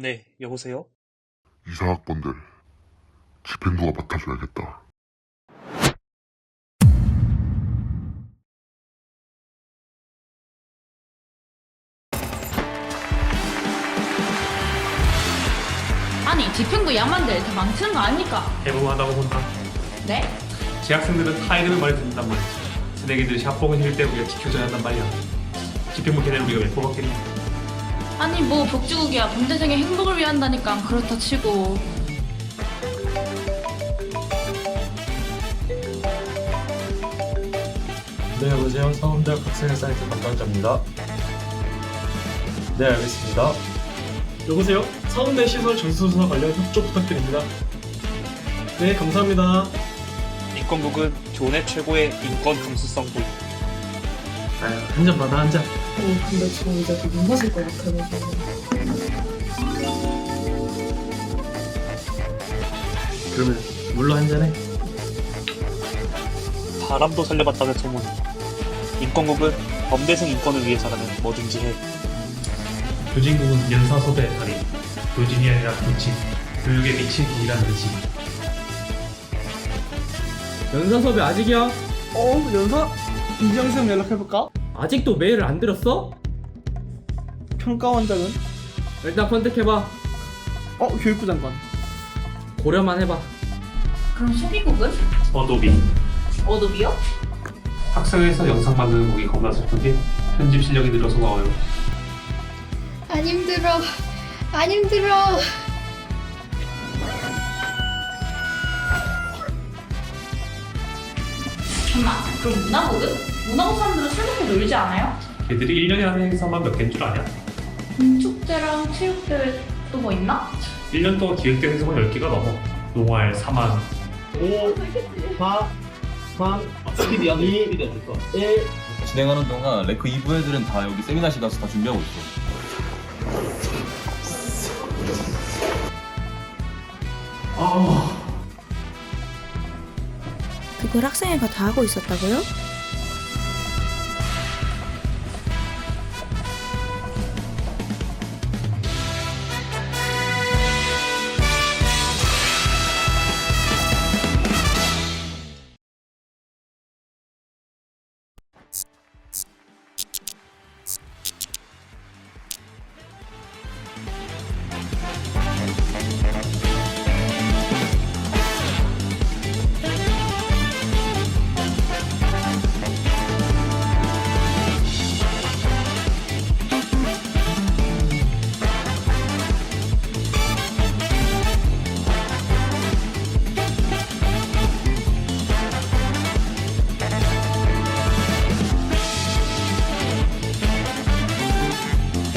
네, 여보세요? 이사학번들 집행부가 맡아줘야겠다. 아니 집행부 야만들 다 망치는 거 아닙니까? 대범하다고 본다. 네? 재학생들은 타이르를 말이 듣는단 말이지. 새내기들이 샤봉을 실때 우리가 지켜줘야 한단 말이야. 집행부 걔네를 우리가 왜 뽑았겠냐? 아니 뭐 복지국이야 범대생의 행복을 위한다니까 그렇다 치고 네, 여보세요. 서울대학 학생회 사이트 담당자입니다. 네, 알겠습니다. 여보세요? 서울대 시설 전수조사 관련 협조 부탁드립니다. 네, 감사합니다. 인권국은 교내 최고의 인권 감수성. 아유, 한 잔 받아, 한 잔. 어, 근데 저 이제 못 마실 것 같아가지고. 그러면 물로 한 잔해. 사람도 살려봤다는 소문. 인권국은 범대생 인권을 위해서라면 뭐든지 해. 교진국은 연사소배의 달인. 교진이 아니라 교친. 교육에 미친 국이라는 의지. 연사 섭외 아직이야? 어, 연사? 이정수형 연락해볼까? 아직도 메일을 안 들었어? 평가원장은? 일단 컨택해봐. 어, 교육부 장관. 고려만 해봐. 그럼 소비국은? 어도비. 어도비요? 학생회에서 영상 만드는 곡이 겁나 슬픈데 편집 실력이 늘어서 나와요. 안 힘들어. 안 힘들어. 잠깐만 그럼 문화국은? 문화국 사람들은 술 먹고 놀지 않아요? 걔들이 1년에 하는 행사만 몇 개인 줄 아냐? 축제랑 체육대회 또 뭐 있나? 1년 동안 기획된 행사가 10개가 넘어. 농활, 사만, 5, 4, 3, 2, 1. 진행하는 동안 레크 2부 애들은 다 여기 세미나실 가서 다 준비하고 있어. 그걸 학생회가 다 하고 있었다고요?